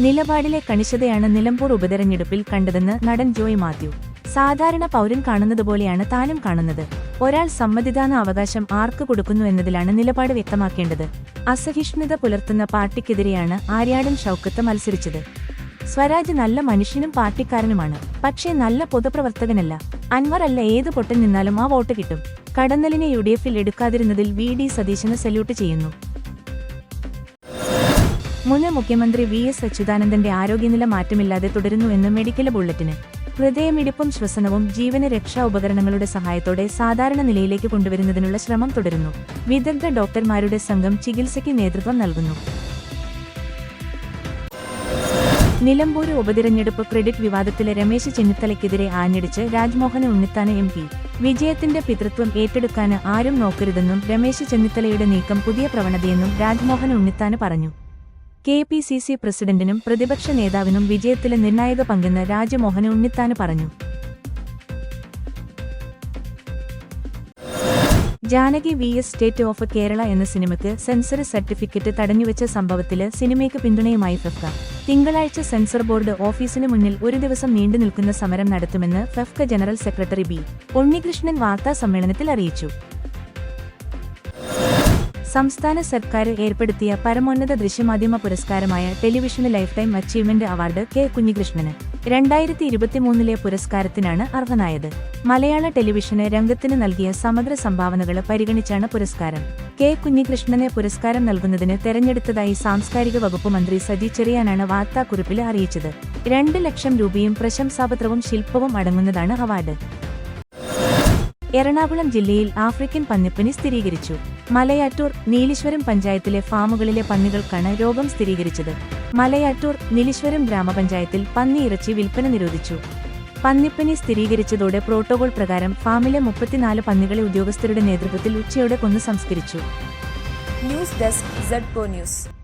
നിലപാടിലെ കണിശതയാണ് നിലമ്പൂർ ഉപതെരഞ്ഞെടുപ്പിൽ കണ്ടതെന്ന് നടൻ ജോയ് മാത്യു. സാധാരണ പൗരൻ കാണുന്നതുപോലെയാണ് താനും കാണുന്നത്. ഒരാൾ സമ്മതിദാന അവകാശം ആർക്ക് കൊടുക്കുന്നു എന്നതിലാണ് നിലപാട് വ്യക്തമാക്കേണ്ടത്. അസഹിഷ്ണുത പുലർത്തുന്ന പാർട്ടിക്കെതിരെയാണ് ആര്യാടൻ ഷൌക്കത്ത് മത്സരിച്ചത്. സ്വരാജ് നല്ല മനുഷ്യനും പാർട്ടിക്കാരനുമാണ്. പക്ഷേ നല്ല പൊതുപ്രവർത്തകനല്ല. അൻവർ അല്ല ഏത് പൊട്ടൻ നിന്നാലും ആ വോട്ട് കിട്ടും. കടന്നലിനെ യു ഡി എഫിൽ എടുക്കാതിരുന്നതിൽ വി ഡി സതീശന് സല്യൂട്ട് ചെയ്യുന്നു. മുൻ മുഖ്യമന്ത്രി വി എസ് അച്യുതാനന്ദന്റെ ആരോഗ്യനില മാറ്റമില്ലാതെ തുടരുന്നുവെന്ന് മെഡിക്കൽ ബുള്ളറ്റിന്. ഹൃദയമിടിപ്പും ശ്വസനവും ജീവന രക്ഷാ ഉപകരണങ്ങളുടെ സഹായത്തോടെ സാധാരണ നിലയിലേക്ക് കൊണ്ടുവരുന്നതിനുള്ള ശ്രമം തുടരുന്നു. വിദഗ്ധ ഡോക്ടർമാരുടെ സംഘം ചികിത്സയ്ക്ക് നേതൃത്വം നൽകുന്നു. നിലമ്പൂര് ഉപതിരഞ്ഞെടുപ്പ് ക്രെഡിറ്റ് വിവാദത്തിലെ രമേശ് ചെന്നിത്തലയ്ക്കെതിരെ ആഞ്ഞടിച്ച് രാജ്മോഹൻ ഉണ്ണിത്താന് എം പി. വിജയത്തിന്റെ പിതൃത്വം ഏറ്റെടുക്കാന് ആരും നോക്കരുതെന്നും രമേശ് ചെന്നിത്തലയുടെ നീക്കം പുതിയ പ്രവണതയെന്നും രാജ്മോഹൻ ഉണ്ണിത്താന് പറഞ്ഞു. കെ പി സി സി പ്രസിഡന്റിനും പ്രതിപക്ഷ നേതാവിനും വിജയത്തിലെ നിർണായക പങ്കെന്ന് രാജമോഹൻ ഉണ്ണിത്താന് പറഞ്ഞു. Janaki V S state of Kerala എന്ന സിനിമയ്ക്ക് സെൻസർ സർട്ടിഫിക്കറ്റ് തടഞ്ഞുവെച്ച സംഭവത്തിൽ സിനിമയ്ക്ക് പിന്തുണയുമായി ഫെഫ്ക. തിങ്കളാഴ്ച സെൻസർ ബോർഡ് ഓഫീസിന് മുന്നിൽ ഒരു ദിവസം നീണ്ടു നിൽക്കുന്ന സമരം നടത്തുമെന്ന് FEFKA general secretary B. Unnikrishnan വാർത്താ സമ്മേളനത്തിൽ അറിയിച്ചു. സംസ്ഥാന സർക്കാർ ഏർപ്പെടുത്തിയ പരമോന്നത ദൃശ്യമാധ്യമ പുരസ്കാരമായ television lifetime achievement award K Kunhikrishnan രണ്ടായിരത്തി ഇരുപത്തിമൂന്നിലെ പുരസ്കാരത്തിനാണ് അർഹനായത്. മലയാള ടെലിവിഷന് രംഗത്തിന് നൽകിയ സമഗ്ര സംഭാവനകൾ പരിഗണിച്ചാണ് പുരസ്കാരം. കെ കുഞ്ഞികൃഷ്ണനെ പുരസ്കാരം നൽകുന്നതിന് തെരഞ്ഞെടുത്തതായി സാംസ്കാരിക വകുപ്പ് മന്ത്രി സജി ചെറിയാനാണ് വാർത്താക്കുറിപ്പിൽ അറിയിച്ചത്. രണ്ട് ലക്ഷം രൂപയും പ്രശംസാപത്രവും ശില്പവും അടങ്ങുന്നതാണ് അവാർഡ്. എറണാകുളം ജില്ലയിൽ ആഫ്രിക്കൻ പന്നിപ്പനി സ്ഥിരീകരിച്ചു. മലയാറ്റൂർ നീലീശ്വരം പഞ്ചായത്തിലെ ഫാമുകളിലെ പന്നികൾക്കാണ് രോഗം സ്ഥിരീകരിച്ചത്. മലയാറ്റൂർ നീലീശ്വരം ഗ്രാമപഞ്ചായത്തിൽ പന്നി ഇറച്ചി വിൽപ്പന നിരോധിച്ചു. പന്നിപ്പനി സ്ഥിരീകരിച്ചതോടെ പ്രോട്ടോകോൾ പ്രകാരം ഫാമിലെ മുപ്പത്തിനാല് പന്നികളെ ഉദ്യോഗസ്ഥരുടെ നേതൃത്വത്തിൽ ഉച്ചയോടെ കൊന്നു സംസ്കരിച്ചു. News desk news